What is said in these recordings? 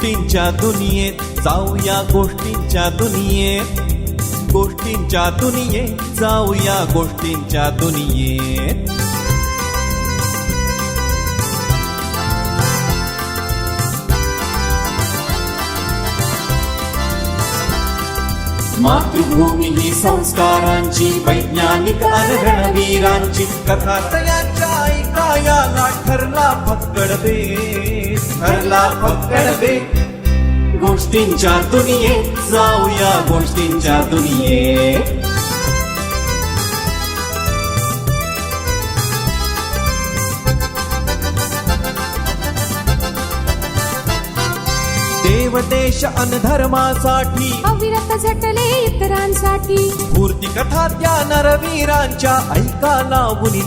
गोष्टींच्या दुनियेत जाऊया गोष्टींच्या दुनियेत. गोष्टींच्या दुनियेत जाऊया गोष्टींच्या दुनियेत. मातृभूमी ही संस्कारांची वैज्ञानिक रणवीरांची कथा तयाच्या ऐकायाला ठरला फक्कड दे ठरला फक्कड दे गोष्टींच्या दुनिये जाऊया गोष्टींच्या दुनिये देव देश अन धर्मासाठी अविरत झटले इतरांसाठी. मूर्ती कथा त्या नरवीरांच्या ऐका लावून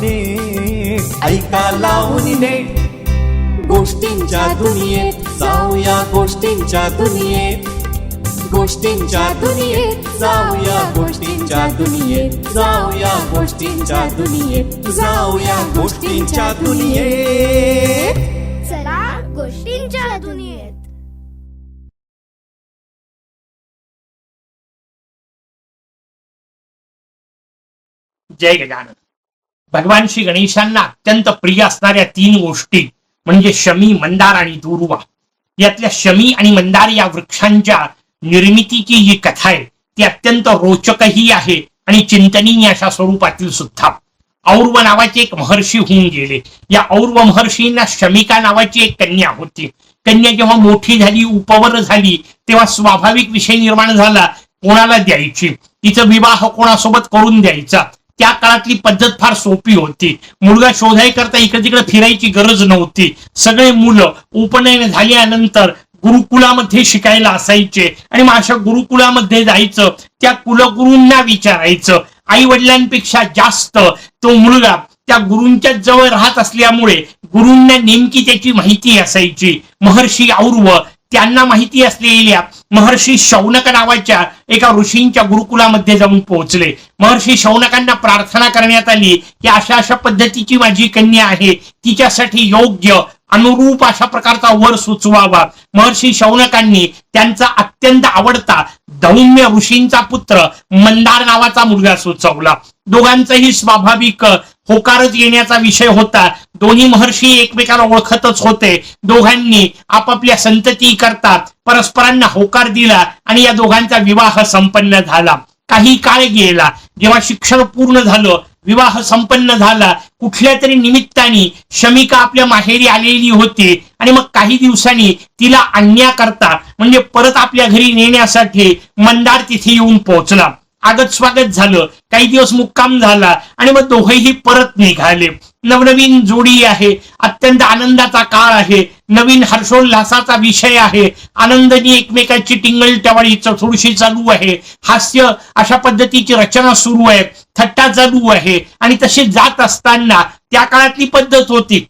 ऐका लावून गोष्टींच्या दुनियेत जाऊया गोष्टींच्या दुनियेत. गोष्टींच्या दुनियेत जाऊया गोष्टींच्या दुनियेत. जाऊया गोष्टींच्या दुनियेत. जाऊया गोष्टींच्या दुनियेत. चला गोष्टींच्या दुनियेत. जय गजानन. भगवान श्री गणेशांना अत्यंत प्रिय असणाऱ्या तीन गोष्टी म्हणजे शमी मंदार आणि दुर्वा. यातल्या शमी आणि मंदार या वृक्षांच्या निर्मितीची जी कथा आहे ती अत्यंत रोचकही आहे आणि चिंतनीय अशा स्वरूपातील सुद्धा. और्व नावाचे एक महर्षी होऊन गेले. या और्व महर्षींना शमिका नावाची एक कन्या होती. कन्या जेव्हा मोठी झाली उपवर झाली तेव्हा स्वाभाविक विषय निर्माण झाला कोणाला द्यायची? तिचा विवाह कोणासोबत करून द्यायचा? त्या काळातली पद्धत फार सोपी होती. मुलगा शोधाय करता इकडे तिकडे फिरायची गरज नव्हती. सगळे मुलं उपनयन झाल्यानंतर गुरुकुलामध्ये शिकायला असायचे. आणि मग अशा गुरुकुलामध्ये जायचं त्या कुलगुरूंना विचारायचं. आई वडिलांपेक्षा जास्त तो मुलगा त्या गुरूंच्या जवळ राहत असल्यामुळे गुरूंना नेमकी त्याची माहिती असायची. महर्षी और्व त्यांना माहिती असलेल्या महर्षी शौनक नावाच्या एका ऋषींच्या गुरुकुलामध्ये जाऊन पोहोचले. महर्षी शौनकांना प्रार्थना करण्यात आली की अशा अशा पद्धतीची माझी कन्या आहे तिच्यासाठी योग्य अनुरूप अशा प्रकारचा वर सुचवावा. महर्षी शौनकांनी त्यांचा अत्यंत आवडता दौम्य ऋषींचा पुत्र मंदार नावाचा मुलगा सुचवला. दोघांचंही स्वाभाविक होकारच येण्याचा विषय होता. दोन्ही महर्षी एकमेकाला ओळखतच होते. दोघांनी आपापल्या संतती करता परस्परांना होकार दिला आणि या दोघांचा विवाह संपन्न झाला. काही काळ गेला. जेव्हा शिक्षण पूर्ण झालं विवाह संपन्न झाला. कुठल्या तरी निमित्ताने शमिका आपल्या माहेरी आलेली होती आणि मग काही दिवसांनी तिला आणण्याकरता म्हणजे परत आपल्या घरी नेण्यासाठी मंदार तिथे येऊन पोहोचला. आगत स्वागत झालं. काही दिवस मुक्काम झाला आणि मग दोघेही परत निघाले. नवनवीन जोडी आहे. अत्यंत आनंदाचा काळ आहे. नवीन हर्षोल्लासाचा विषय आहे. आनंदनी एकमेकांची टिंगल टवाळी थोडीशी चालू आहे. हास्य अशा पद्धतीची रचना सुरू आहे. थट्टा चालू आहे. आणि तसे जात असताना त्या काळातली पद्धत होती.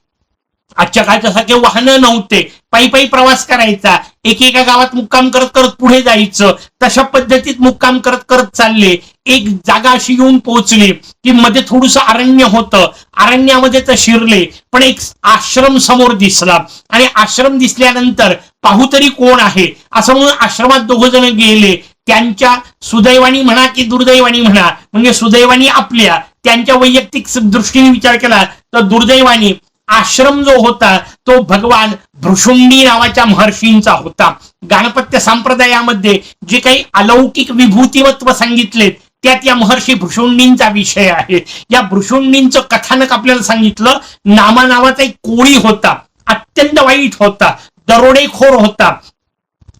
आजच्या काळच्या सारखे वाहनं नव्हते. पायी पायी प्रवास करायचा. एकेका गावात मुक्काम करत करत पुढे जायचं. तशा पद्धतीत मुक्काम करत करत चालले. एक जागा अशी येऊन पोहोचली की मध्ये थोडस अरण्य होतं. अरण्यामध्ये तर शिरले पण एक आश्रम समोर दिसला. आणि आश्रम दिसल्यानंतर पाहू तरी कोण आहे? असं म्हणून आश्रमात दोघ जण गेले. त्यांच्या सुदैवानी म्हणा की दुर्दैवानी म्हणा म्हणजे सुदैवानी आपल्या त्यांच्या वैयक्तिक दृष्टीने विचार केला तर दुर्दैवानी आश्रम जो होता तो भगवान भृशुंडी नावाच्या महर्षींचा होता. गाणपत्य संप्रदायामध्ये जे काही अलौकिक विभूतिमत्व सांगितलेत त्यात या महर्षी भृशुंडींचा विषय आहे. या भृशुंडींचं कथानक आपल्याला सांगितलं नामा नावाचा एक कोळी होता अत्यंत वाईट होता दरोडेखोर होता.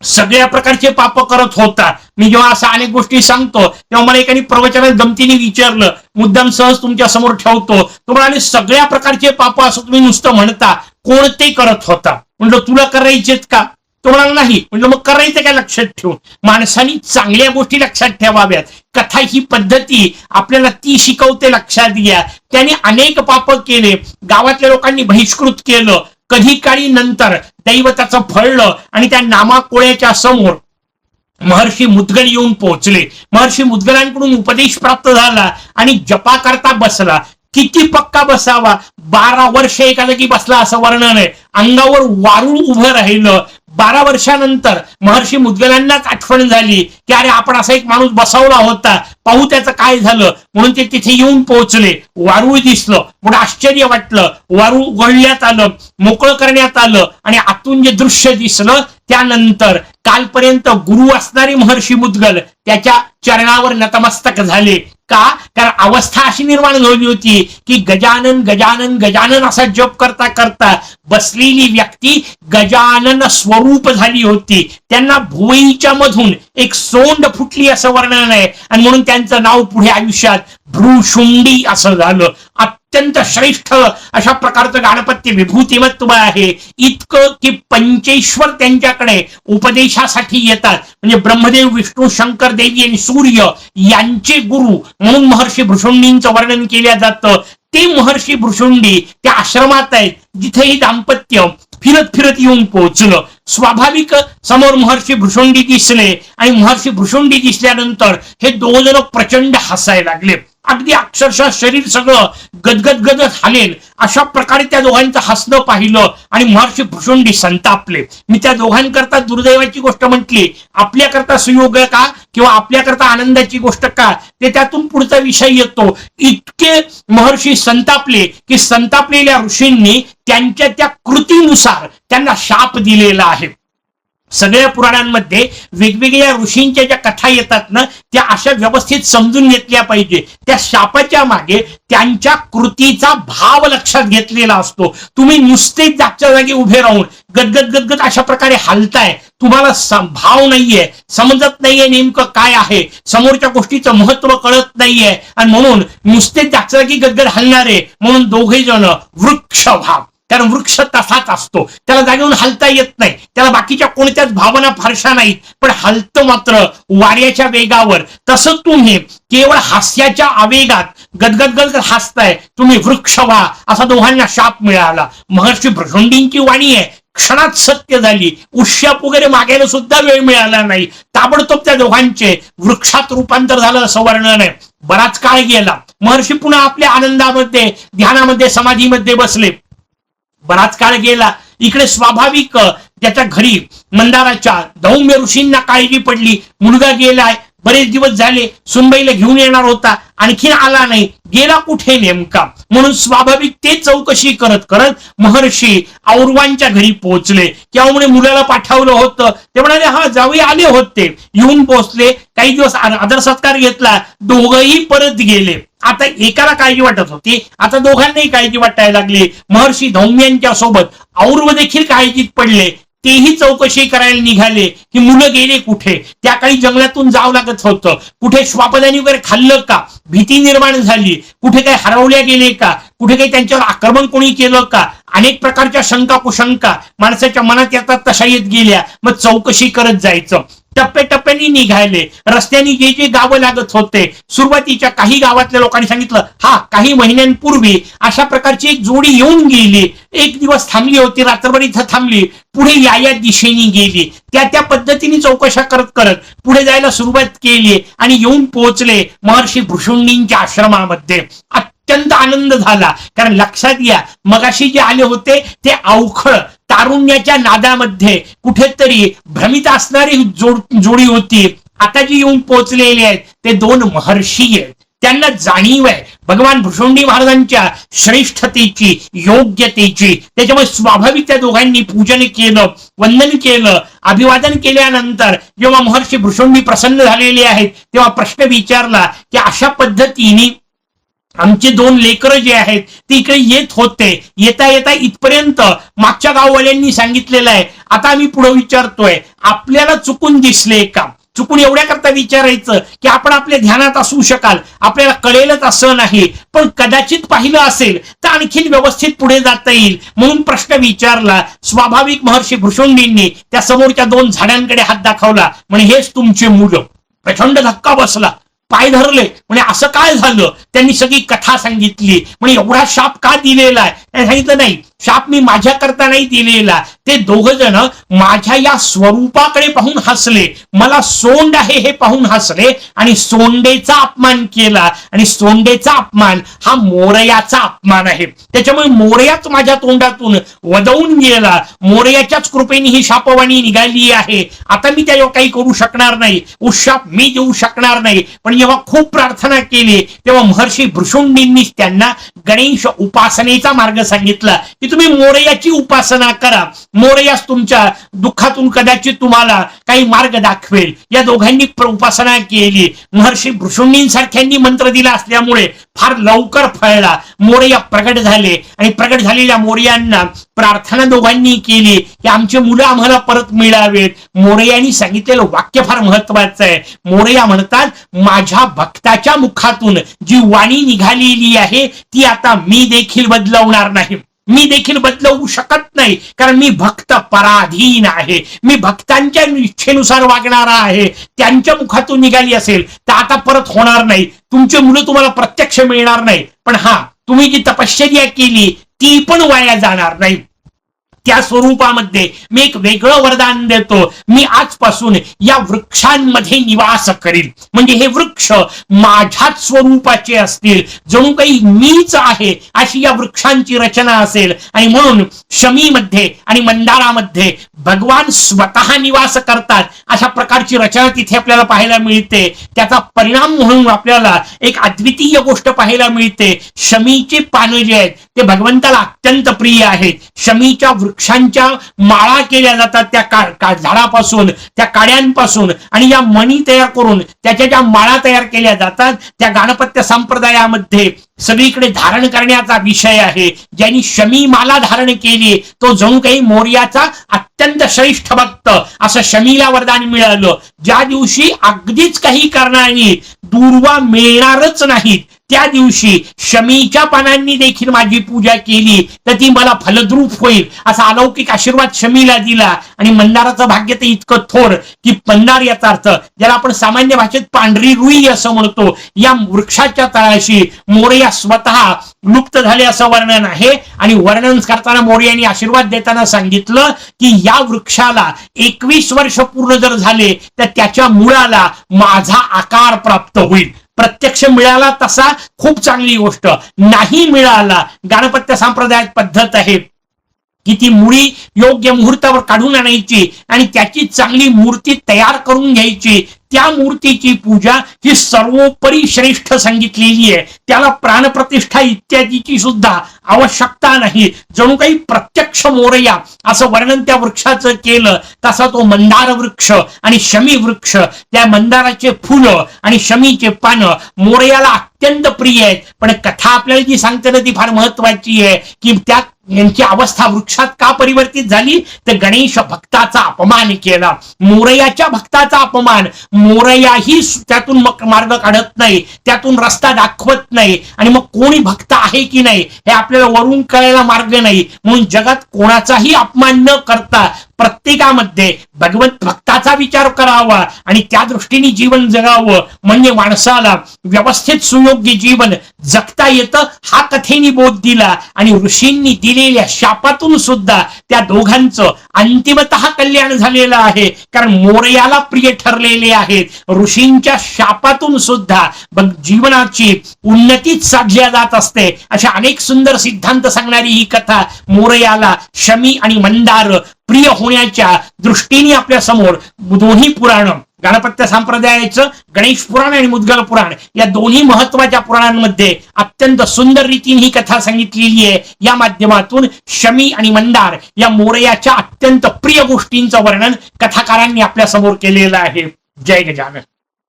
सगळ्या प्रकारचे पाप करत होता. मी जेव्हा अशा अनेक गोष्टी सांगतो तेव्हा मला एकाने प्रवचनात गमतीने विचारलं मुद्दाम सहज तुमच्यासमोर ठेवतो. तुम्हाला सगळ्या प्रकारचे पाप असं तुम्ही नुसतं म्हणता कोणते करत होता. म्हणलं तुला करायचेत का? तो म्हणाला नाही. म्हणलं मग करायचं काय लक्षात ठेवून? माणसानी चांगल्या गोष्टी लक्षात ठेवाव्यात. कथा ही पद्धती आपल्याला ती शिकवते लक्षात घ्या. त्याने अनेक पाप केले. गावातल्या लोकांनी बहिष्कृत केलं. कधी काळी नंतर दैवताचं फळलं आणि त्या नामाकोळ्याच्या समोर महर्षी मुद्गल येऊन पोहोचले. महर्षी मुद्गलांकडून उपदेश प्राप्त झाला आणि जपा करता बसला. किती पक्का बसावा? बारा वर्ष एका जागी बसला असं वर्णन आहे. अंगावर वारूळ उभं राहिलं. बारा वर्षानंतर महर्षी मुद्गलांनाच आठवण झाली की अरे आपण असा एक माणूस बसवला होता. पाहू त्याचं काय झालं. म्हणून ते तिथे येऊन पोहोचले. वारूळ दिसलं. म्हणून आश्चर्य वाटलं. वारूळ उघडण्यात आलं. मोकळं करण्यात आलं. आणि आतून जे दृश्य दिसलं त्यानंतर कालपर्यंत गुरु असणारे महर्षी मुद्गल त्याच्या चरणावर नतमस्तक झाले. का? कारण अवस्था अशी निर्माण झाली होती की गजानन गजानन गजानन असा जप करता करता बसलेली व्यक्ती गजानन स्वरूप झाली होती. त्यांना भुवईच्या मधून एक सोंड फुटली असं वर्णन आहे. आणि म्हणून त्यांचं नाव पुढे आयुष्यात भ्रूशुंडी असं झालं. अत्यंत श्रेष्ठ अशा प्रकारचं गाणपत्य विभूतिमत्व आहे. इतकं की पंचेश्वर त्यांच्याकडे उपदेशासाठी येतात. म्हणजे ब्रह्मदेव विष्णू शंकर देवी आणि सूर्य यांचे गुरु म्हणून महर्षी भृषुंडींचं वर्णन केलं जातं. ते महर्षी भृषुंडी त्या आश्रमात आहेत. जिथे ही दाम्पत्य फिरत फिरत येऊन पोहोचलं. स्वाभाविक समोर महर्षी भृषुंडी दिसले आणि महर्षी भृषुंडी दिसल्यानंतर हे दोन जण प्रचंड हसायला लागले. अगदी अक्षरशः शरीर सगळं गदगद गदगद हालेल. अशा प्रकारे त्या दोघांचं हसणं पाहिलं आणि महर्षी भुषुंडी संतापले. मी त्या दोघांकरता दुर्दैवाची गोष्ट म्हटली. आपल्याकरता सुयोग का? किंवा आपल्याकरता आनंदाची गोष्ट का? ते त्यातून पुढचा विषय येतो. इतके महर्षी संतापले की संतापलेल्या ऋषींनी त्यांच्या त्या कृतीनुसार त्यांना शाप दिलेला आहे. सगळ्या पुराणांमध्ये वेगवेगळ्या ऋषींच्या ज्या कथा येतात ना त्या अशा व्यवस्थित समजून घेतल्या पाहिजे. त्या शापाच्या मागे त्यांच्या कृतीचा भाव लक्षात घेतलेला असतो. तुम्ही नुसतेच जागच्या जागी उभे राहून गदगद गदगद अशा प्रकारे हलताय. तुम्हाला भाव नाहीये. समजत नाहीये नेमकं काय आहे. समोरच्या गोष्टीचं महत्त्व कळत नाहीये. आणि म्हणून नुसतेच जागच्या जागी गदगद हलणारे म्हणून दोघे जण वृक्ष भाव कारण वृक्ष तसाच असतो. त्याला जागेहून हलता येत नाही. त्याला बाकीच्या कोणत्याच भावना फारशा नाहीत. पण हलतं मात्र वाऱ्याच्या वेगावर. तसं तुम्ही केवळ हास्याच्या आवेगात गदगद गदगद हसताय. तुम्ही वृक्ष व्हा. असा दोघांना शाप मिळाला. महर्षी भ्रषुंडींची वाणी आहे. क्षणात सत्य झाली. उश्याप वगैरे मागायला सुद्धा वेळ मिळाला नाही. ताबडतोब त्या दोघांचे वृक्षात रूपांतर झालं असं वर्णन आहे. बराच काळ गेला. महर्षी पुन्हा आपल्या आनंदामध्ये ध्यानामध्ये समाधीमध्ये बसले. बराच काळ गेला. इकडे स्वाभाविक त्याच्या घरी मंदाराच्या दौम्य ऋषींना काळजी पडली. मुलगा गेलाय. बरेच दिवस झाले सुंबईला घेऊन येणार होता. आणखीन आला नाही. गेला कुठे नेमका? म्हणून स्वाभाविक ते चौकशी करत करत महर्षी औरवांच्या घरी पोहोचले. किंवा मुलाला पाठवलं होतं. ते म्हणाले हा जावई आले होते. येऊन पोहोचले. काही दिवस आदर सत्कार घेतला. दोघही परत गेले. आता एकाला काळजी वाटत होती. आता दोघांनाही काळजी वाटायला लागली. महर्षी धौम्यांच्या सोबत और्व देखील काळजीत पडले. तेही चौकशी करायला निघाले की मुलं गेले कुठे? त्या काळी जंगलातून जावं लागत होतं. कुठे श्वापदानी वगैरे खाल्लं का? भीती निर्माण झाली. कुठे काही हरवल्या गेले का? कुठे काही त्यांच्यावर आक्रमण कोणी केलं का? अनेक प्रकारच्या शंका कुशंका माणसाच्या मनात येतात तशा येत गेल्या. मग चौकशी करत जायचं. टप्प्याटप्प्याने निघायले रस्त्याने जे जे गावं लागत होते सुरुवातीच्या काही गावातल्या लोकांनी सांगितलं हा काही महिन्यांपूर्वी अशा प्रकारची एक जोडी येऊन गेली. एक दिवस थांबली होती रात्रभर इथं थांबली. पुढे या या दिशेने गेली. त्या त्या पद्धतीने चौकशा करत करत पुढे जायला सुरुवात केली आणि येऊन पोहोचले महर्षी भृषुंडींच्या आश्रमामध्ये. अत्यंत आनंद झाला. कारण लक्षात घ्या मगाशी जे आले होते ते अवखळ तारुण्याच्या नादामध्ये कुठेतरी भ्रमित असणारी जोड जोडी होती. आता जी येऊन पोहोचलेली आहेत ते दोन महर्षी आहेत. त्यांना जाणीव आहे भगवान भृषुंडी महाराजांच्या श्रेष्ठतेची योग्यतेची त्याच्यामुळे स्वाभाविक त्या दोघांनी पूजन केलं वंदन केलं अभिवादन केल्यानंतर जेव्हा महर्षी भृषुंडी प्रसन्न झालेले आहेत तेव्हा प्रश्न विचारला की अशा पद्धतीने आमचे दोन लेकरं जे आहेत ते इकडे येत होते. येता येता इथपर्यंत मागच्या गाववाल्यांनी सांगितलेलं आहे. आता आम्ही पुढे विचारतोय आपल्याला चुकून दिसले का? चुकून एवढ्या करता विचारायचं की आपण आपल्या ध्यानात असू शकाल आपल्याला कळेलच असं नाही. पण कदाचित पाहिलं असेल तर आणखीन व्यवस्थित पुढे जाता येईल. म्हणून प्रश्न विचारला स्वाभाविक महर्षी भृषुंडींनी त्या समोरच्या दोन झाडांकडे हात दाखवला. म्हणजे हेच तुमचे मुलं. प्रचंड धक्का बसला. पाय धरले. म्हणजे असं काय झालं? त्यांनी सगळी कथा सांगितली. म्हणजे एवढा शाप का दिलेला आहे? सांगितलं नाही. शाप मी माझ्याकरता नाही दिलेला. ते दोघ जण माझ्या या स्वरूपाकडे पाहून हसले. मला सोंड आहे हे पाहून हसले आणि सोंडेचा अपमान केला. आणि सोंडेचा अपमान हा मोरयाचा अपमान आहे. त्याच्यामुळे मोरयाच माझ्या तोंडातून वदवून गेला. मोरयाच्याच कृपेने ही शापवाणी निघाली आहे. आता मी त्याच्यावर काही करू शकणार नाही. उशाप मी देऊ शकणार नाही. पण जेव्हा खूप प्रार्थना केली तेव्हा महर्षी भृषुंडींनी त्यांना गणेश उपासनेचा मार्ग सांगितला की तुम्ही मोरयाची उपासना करा. मोरयास तुमच्या दुःखातून कदाचित तुम्हाला काही मार्ग दाखवेल. या दोघांनी उपासना केली. महर्षी भृषुंडींसारख्यांनी मंत्र दिला असल्यामुळे फार लवकर फळला. मोरया प्रगट झाले आणि प्रगट झालेल्या मोर्यांना प्रार्थना दोघांनी केली. की आमचे मुलं आम्हाला परत मिळावेत. मोरयांनी सांगितलेलं वाक्य फार महत्वाचं आहे. मोरया म्हणतात माझ्या भक्ताच्या मुखातून जी वाणी निघालेली आहे ती आता मी देखील बदलवणार नाही. मी देखील बदलवू शकत नाही कारण मी भक्त पराधीन आहे. मी भक्तांच्या इच्छेनुसार वागणारा आहे. त्यांच्या मुखातून निघाली असेल तर आता परत होणार नाही. तुमचे मुलं तुम्हाला प्रत्यक्ष मिळणार नाही. पण हा तुम्ही जी तपश्चर्या केली ती पण वाया जाणार नाही. त्या स्वरूपामध्ये मी एक वेगळं वरदान देतो. मी आजपासून या वृक्षांमध्ये निवास करील म्हणजे हे वृक्ष माझ्याच स्वरूपाचे असतील. जणू काही मीच आहे अशी या वृक्षांची रचना असेल. आणि म्हणून शमीमध्ये आणि मंदारामध्ये भगवान स्वतः निवास करतात. अशा प्रकारची रचना तिथे आपल्याला पाहायला मिळते. त्याचा परिणाम म्हणून आपल्याला एक अद्वितीय गोष्ट पाहायला मिळते. शमीचे पानं जे आहेत ते भगवंताला अत्यंत प्रिय आहेत शमीच्या वृक्षांच्या माळा केल्या जातात त्या का, का झाडापासून त्या काड्यांपासून आणि या मणी तयार करून त्याच्या ज्या माळा तयार केल्या जातात त्या गाणपत्य संप्रदायामध्ये सगळीकडे धारण करण्याचा विषय आहे. ज्यांनी शमी माला धारण केली तो जणू काही मोर्याचा अत्यंत श्रेष्ठ भक्त. असं शमीला वरदान मिळालं. ज्या दिवशी अगदीच काही कारणाने दूर्वा मिळणारच नाहीत. त्या दिवशी शमीच्या पानांनी देखील माझी पूजा केली तर ती मला फलद्रूप होईल असा अलौकिक आशीर्वाद शमीला दिला. आणि मंदाराचं भाग्य ते इतकं थोर की पन्नार याचा अर्थ ज्याला आपण सामान्य भाषेत पांढरी रुई असं म्हणतो या वृक्षाच्या तळाशी मोरया स्वतः लुप्त झाले असं वर्णन आहे. आणि वर्णन करताना मोरयाने आशीर्वाद देताना सांगितलं की या वृक्षाला एकवीस वर्ष पूर्ण जर झाले तर त्याच्या मुळाला माझा आकार प्राप्त होईल. प्रत्यक्ष मिळाला तसा खूप चांगली गोष्ट. नाही मिळाला गणपत्य संप्रदायात पद्धत आहे. की ती मुळी योग्य मुहूर्तावर काढून आणायची आणि त्याची चांगली मूर्ती तयार करून घ्यायची. त्या मूर्तीची पूजा ही सर्वोपरी श्रेष्ठ सांगितलेली आहे. त्याला प्राणप्रतिष्ठा इत्यादीची सुद्धा आवश्यकता नाही. जणू काही प्रत्यक्ष मोरया असं वर्णन त्या वृक्षाचं केलं तसा तो मंदार वृक्ष आणि शमी वृक्ष. त्या मंदाराचे फुलं आणि शमीचे पानं मोरयाला अत्यंत प्रिय आहेत. पण कथा आपल्याला जी सांगते ना ती फार महत्वाची आहे की त्या यांची अवस्था वृक्षात का परिवर्तित झाली? तर गणेश भक्ताचा अपमान केला. मोरयाच्या भक्ताचा अपमान. मोरयाही त्यातून मग मार्ग काढत नाही. त्यातून रस्ता दाखवत नाही. आणि मग कोणी भक्त आहे की नाही? हे आपल्याला वरून कळायला मार्ग नाही. म्हणून जगात कोणाचाही अपमान न करता प्रत्येकामध्ये भगवंत भक्ताचा विचार करावा आणि त्या दृष्टीने जीवन जगावं. म्हणजे माणसाला व्यवस्थित सुयोग्य जीवन जगता येतं हा कथेने बोध दिला आणि ऋषींनी दिलेल्या शापातून सुद्धा त्या दोघांचं अंतिमत कल्याण झालेलं आहे. कारण मोरयाला प्रिय ठरलेले आहेत. ऋषींच्या शापातून सुद्धा जीवनाची उन्नतीच साधल्या जात असते. अशा अनेक सुंदर सिद्धांत सांगणारी ही कथा मोरयाला शमी आणि मंदार प्रिय होण्याच्या दृष्टीने आपल्यासमोर दोन्ही पुराण गणपत्य संप्रदायाचं गणेश पुराण आणि मुद्गल पुराण या दोन्ही महत्त्वाच्या पुराणांमध्ये अत्यंत सुंदर रीतीने ही कथा सांगितलेली आहे. या माध्यमातून शमी आणि मंदार या मोरयाच्या अत्यंत प्रिय गोष्टींचं वर्णन कथाकारांनी आपल्यासमोर केलेलं आहे. जय गजानन.